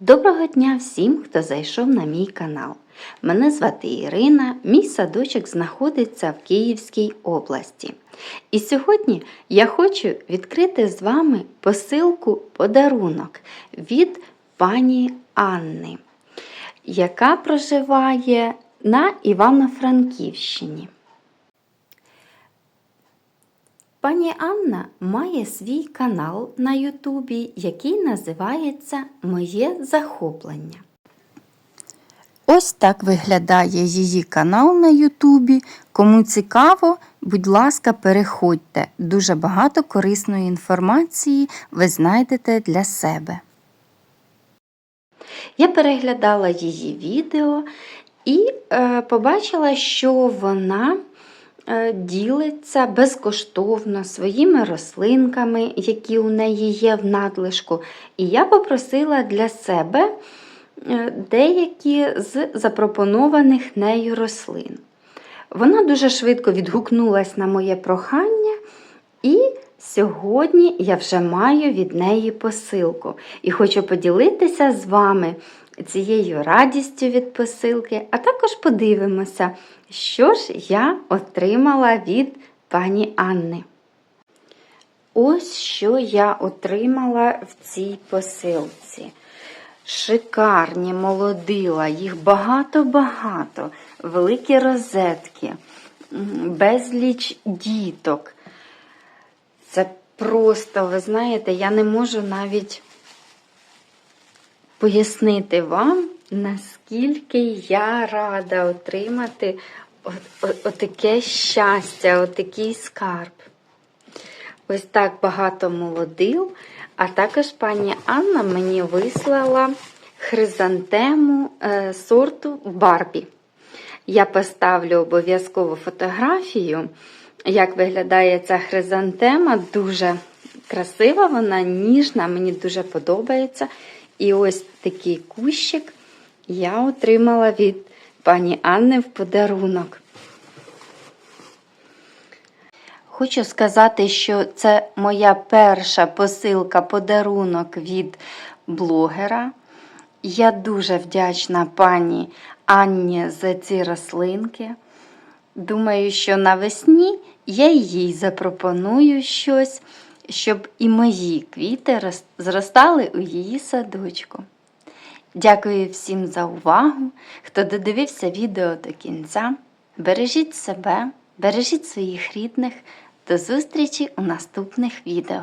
Доброго дня всім, хто зайшов на мій канал. Мене звати Ірина, мій садочок знаходиться в Київській області. І сьогодні я хочу відкрити з вами посилку подарунок від пані Анни, яка проживає на Івано-Франківщині. Пані Анна має свій канал на Ютубі, який називається Моє захоплення. Ось так виглядає її канал на Ютубі. Кому цікаво, будь ласка, переходьте. Дуже багато корисної інформації ви знайдете для себе. Я переглядала її відео і е, побачила, що вона ділиться безкоштовно своїми рослинками, які у неї є в надлишку. І я попросила для себе е, деякі з запропонованих нею рослин. Вона дуже швидко відгукнулась на моє прохання, і сьогодні я вже маю від неї посилку. І хочу поділитися з вами цією радістю від посилки, а також подивимося, що ж я отримала від пані Анни. Ось що я отримала в цій посилці. Шикарні молодила, їх багато-багато, великі розетки, безліч діток. Це просто, ви знаєте, я не можу навіть пояснити вам, наскільки я рада отримати от- от- отаке щастя, отакий скарб. Ось так багато молодил, а також пані Анна мені вислала хризантему е, сорту Барбі. Я поставлю обов'язково фотографію, як виглядає ця хризантема. Дуже красива, вона ніжна, мені дуже подобається. І ось такий кущик я отримала від пані Анни в подарунок. Хочу сказати, що це моя перша посилка подарунок від блогера. Я дуже вдячна пані Анні за ці рослинки. Думаю, що навесні я їй запропоную щось, щоб і мої квіти зростали у її садочку. Дякую всім за увагу, хто додивився відео до кінця. Бережіть себе, бережіть своїх рідних. До зустрічі у наступних відео.